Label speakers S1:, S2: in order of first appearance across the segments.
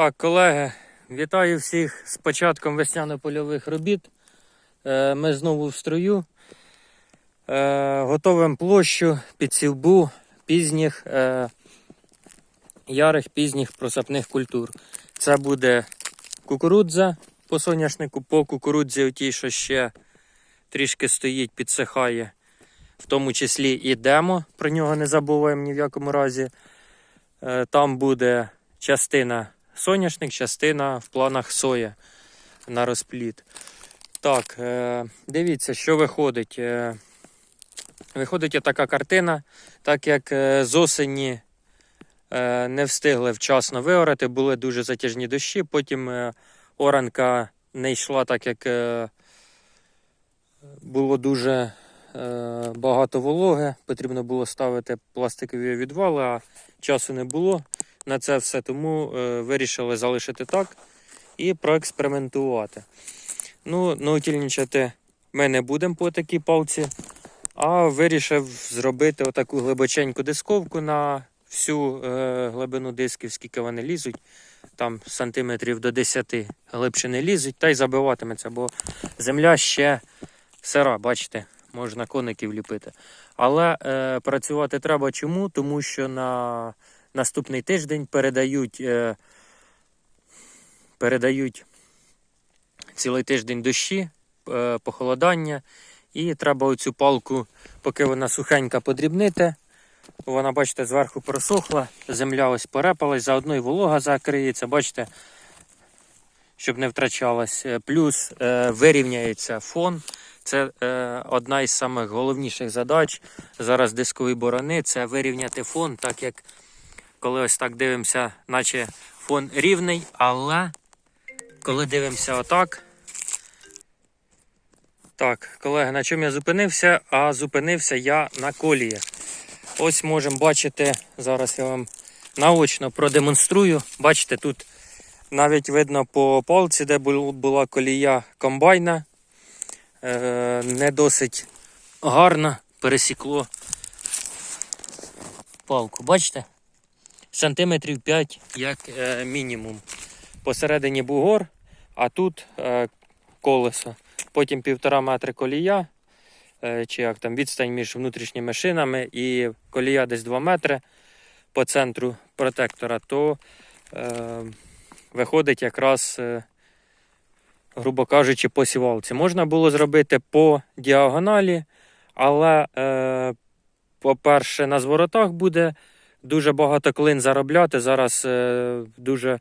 S1: Так, колеги, вітаю всіх з початком весняно-польових робіт. Е, Ми знову в строю. Е, Готовимо площу під сівбу пізніх, е, ярих пізніх просапних культур. Це буде кукурудза по соняшнику, по кукурудзі, отій, що ще трішки стоїть, підсихає. В тому числі і демо, про нього не забуваємо ні в якому разі. Там буде частина соняшник, частина в планах соя на розпліт. Так, е, дивіться, що виходить. Е, Виходить така картина, так як е, з осені не встигли вчасно виорати, були дуже затяжні дощі, потім оранка не йшла, так як було дуже багато вологи, потрібно було ставити пластикові відвали, а часу не було на це все, тому е, вирішили залишити так і проекспериментувати. Ну, наутільничати ми не будемо по такій палці, а вирішив зробити отаку глибоченьку дисковку на всю е, глибину дисків, скільки вони лізуть. Там сантиметрів до 10 глибше не лізуть, та й забиватиметься, бо земля ще сира, бачите, можна коників ліпити. Але е, працювати треба чому? Тому що на наступний тиждень передають, е, передають цілий тиждень дощі, е, похолодання, і треба оцю палку, поки вона сухенька, подрібнити. Вона, бачите, зверху просохла, земля ось порепалась, заодно і волога закриється, бачите, щоб не втрачалась. Е, Плюс вирівняється фон. Це е, одна із самих головніших задач зараз дискової борони це вирівняти фон, так як коли ось так дивимося, наче фон рівний, але коли дивимося отак. Так, колеги, на чому я зупинився? А зупинився я на коліях. Ось можемо бачити, зараз я вам наочно продемонструю. Бачите, тут навіть видно по палці, де була колія комбайна. Е, не досить гарно пересікло палку. Бачите? Сантиметрів 5 як е, мінімум. Посередині бугор, а тут е, колесо. Потім півтора метри колія, е, чи як там відстань між внутрішніми шинами і колія десь 2 метри по центру протектора, то е, виходить якраз, е, грубо кажучи, по сівалці. Можна було зробити по діагоналі, але, е, по-перше, на зворотах буде дуже багато клин заробляти. Зараз е, дуже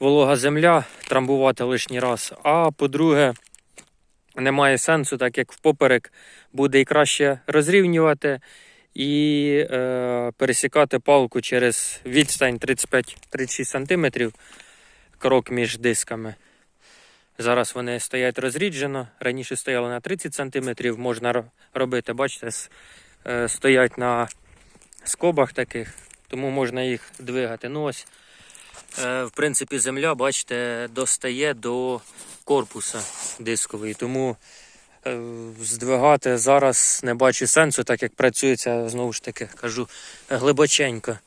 S1: волога земля трамбувати лишній раз. А по-друге, немає сенсу, так як впоперек буде і краще розрівнювати і е, пересікати палку через відстань 35-36 см, крок між дисками. Зараз вони стоять розріджено. Раніше стояли на 30 см, можна робити, бачите, е, стоять на скобах таких, тому можна їх двигати. Ну ось, е, в принципі, земля, бачите, достає до корпуса дисковий. Тому е, здвигати зараз не бачу сенсу, так як працюється, знову ж таки, кажу, глибоченько.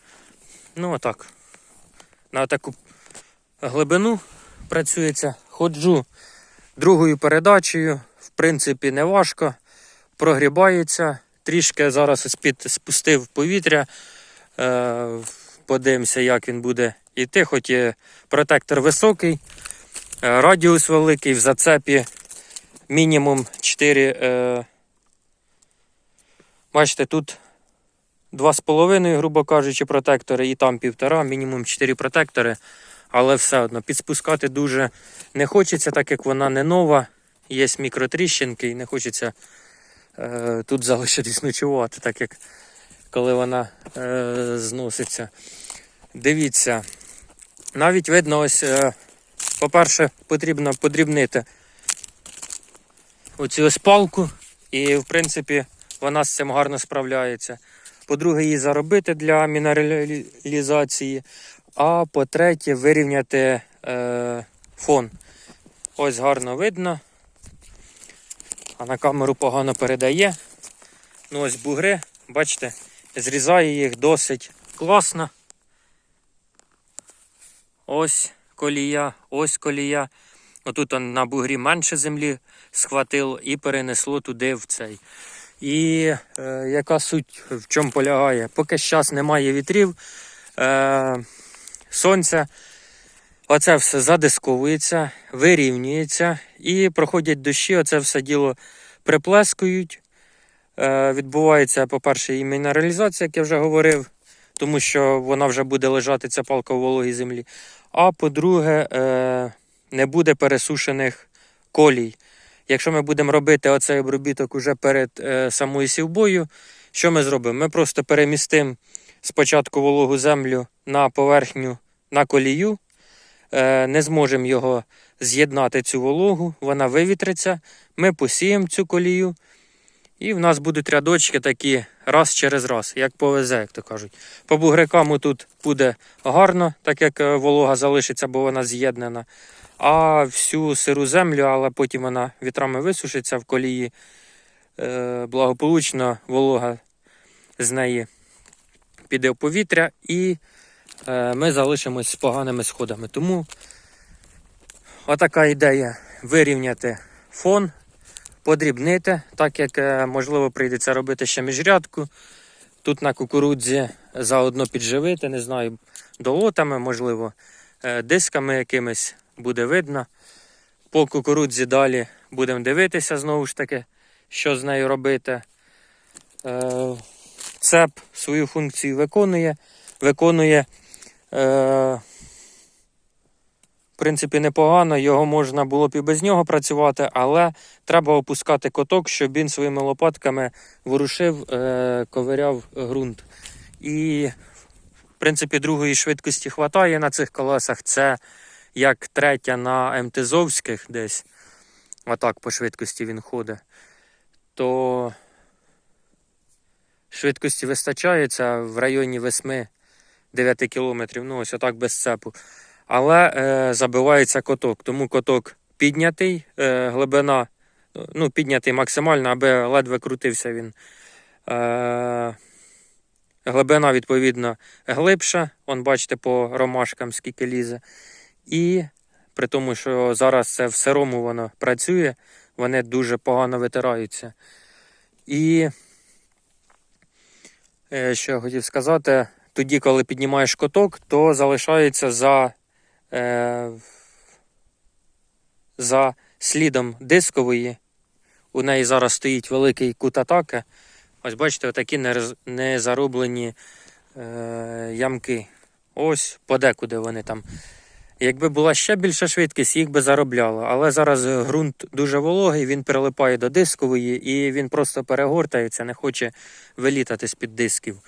S1: Ну, отак. На таку глибину працюється. Ходжу другою передачею, в принципі, не важко. Прогрібається. Трішки зараз ось спустив повітря. Е, подивимося, як він буде йти, хоч і протектор високий, е, радіус великий, в зацепі мінімум 4. Е, бачите, тут 2,5, грубо кажучи, протектори, і там півтора, мінімум 4 протектори. Але все одно підспускати дуже не хочеться, так як вона не нова. Є мікротріщинки, і не хочеться е, тут залишитись ночувати, так як коли вона е, зноситься. Дивіться, навіть видно, ось, е, по-перше, потрібно подрібнити оцю ось палку, і, в принципі, вона з цим гарно справляється. По-друге, її заробити для мінералізації. А по-третє, вирівняти е, фон. Ось гарно видно. А на камеру погано передає. Ну ось бугри, бачите, зрізає їх досить класно. Ось колія, ось колія. Отут на бугрі менше землі схватило і перенесло туди в цей. І е, яка суть в чому полягає? Поки зараз немає вітрів, е, сонця, оце все задисковується, вирівнюється і проходять дощі, оце все діло приплескують. Е, відбувається, по-перше, і мінералізація, як я вже говорив, тому що вона вже буде лежати ця палка у вологій землі. А по-друге, е, не буде пересушених колій. Якщо ми будемо робити оцей обробіток уже перед е, самою сівбою, що ми зробимо? Ми просто перемістимо спочатку вологу землю на поверхню на колію, не зможемо його з'єднати цю вологу, вона вивітриться, ми посіємо цю колію, і в нас будуть рядочки такі раз через раз, як повезе, як то кажуть. По бугрикам тут буде гарно, так як е, волога залишиться, бо вона з'єднана. А всю сиру землю, але потім вона вітрами висушиться в колії. Е, благополучно волога з неї піде в повітря і е, ми залишимось з поганими сходами. Тому отака ідея вирівняти фон, подрібнити, так як е, можливо прийдеться робити ще міжрядку. Тут на кукурудзі заодно підживити, не знаю, долотами, можливо, е, дисками якимись буде видно. По кукурудзі далі будемо дивитися знову ж таки, що з нею робити. Е, Цеп свою функцію виконує. Виконує, е, в принципі, непогано, його можна було б і без нього працювати, але треба опускати коток, щоб він своїми лопатками ворушив, е, ковиряв ґрунт. І, в принципі, другої швидкості хватає на цих колесах. Це як третя на МТЗовських десь. Отак по швидкості він ходить. То швидкості вистачається в районі 8-9 кілометрів. Ну, ось отак без цепу. Але е, забивається коток. Тому коток піднятий, е, глибина ну, піднятий максимально, аби ледве крутився він. Е, глибина, відповідно, глибша. Он, бачите, по ромашкам скільки лізе. І при тому, що зараз це в сирому воно працює, вони дуже погано витираються. І е, що я хотів сказати, тоді, коли піднімаєш коток, то залишається за, е, за слідом дискової. У неї зараз стоїть великий кут атаки. Ось бачите, отакі нерз- незароблені е, ямки. Ось подекуди вони там. Якби була ще більша швидкість, їх би заробляло. Але зараз ґрунт дуже вологий, він прилипає до дискової і він просто перегортається, не хоче вилітати з-під дисків.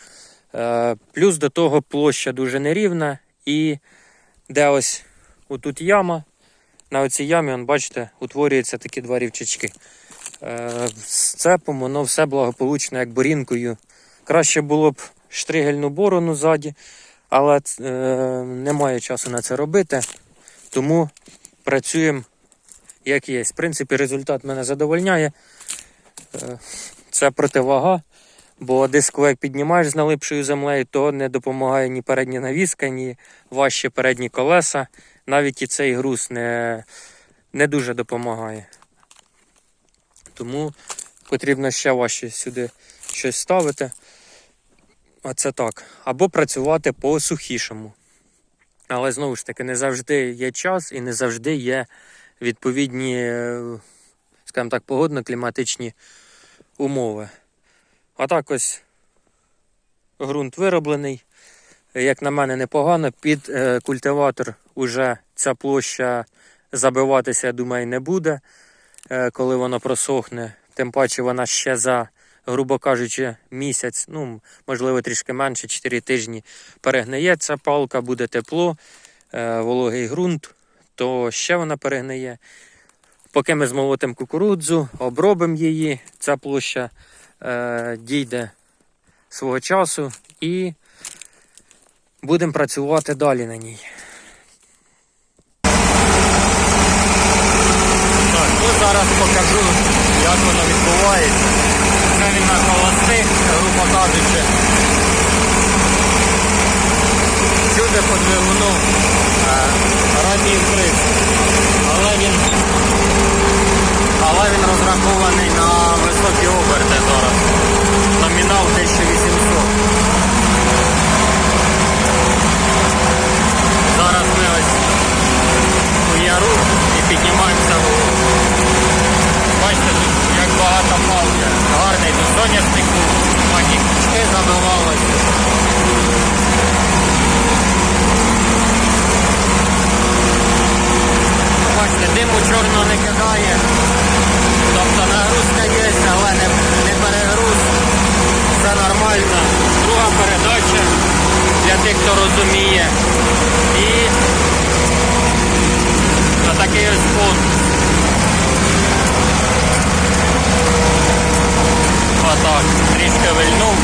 S1: Е, плюс до того площа дуже нерівна, і де ось отут яма, на оцій ямі, он, бачите, утворюються такі два рівчачки. Е, з цепом воно все благополучно, як борінкою. Краще було б штригельну борону ззаді, але е, немає часу на це робити. Тому працюємо як є. В принципі, результат мене задовольняє. Е, це противага, бо як піднімаєш з налипшою землею, то не допомагає ні передня навіска, ні важчі передні колеса. Навіть і цей груз не, не дуже допомагає. Тому потрібно ще важче сюди щось ставити. Оце так. Або працювати по сухішому. Але знову ж таки, не завжди є час і не завжди є відповідні, е, скажімо так, погодно-кліматичні умови. А так ось ґрунт вироблений. Як на мене, непогано. Під е, культиватор уже ця площа забиватися, я думаю, не буде, е, коли воно просохне. Тим паче вона ще за, грубо кажучи, місяць, ну, можливо, трішки менше, 4 тижні перегниє ця палка, буде тепло, е, вологий ґрунт, то ще вона перегниє. Поки ми змолотимо кукурудзу, обробимо її, ця площа Е, дійде свого часу і будемо працювати далі на ній. Так, ну Зараз покажу, як воно відбувається. Це він на холостих, грубо кажучи. Сюди по двигуну е, радій вниз, але він але він розрахований на високі оберти зараз. Номінал 1800. Хто розуміє. І отакий ось фон. Отак, трішки вильнув.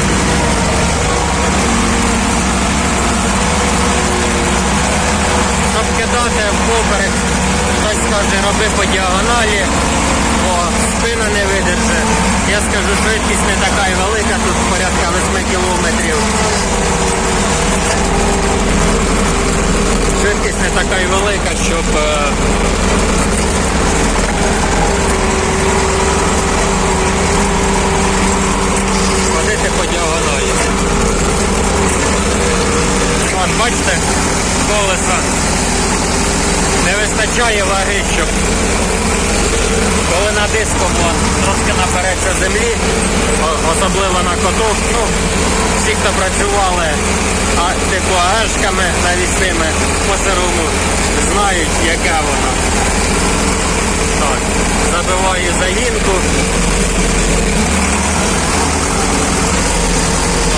S1: Щоб кидати в поперек, хтось каже, роби по діагоналі, бо спина не видержи. Я скажу, швидкість не така і велика, тут порядка 8 кілометрів. Швидкість не така і велика, щоб е, ходити по діагоналі. От бачите, колеса не вистачає ваги, щоб на диску вон, трошки напередше землі, особливо на коток, ну, всі, хто працювали а, типу АЕшками навісними по сирому, знають, яка вона. Так, забиваю загінку.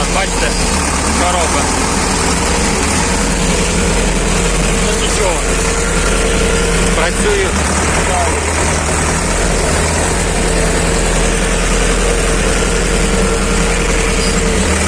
S1: От бачите, що робить. Ну нічого. Працюю うん。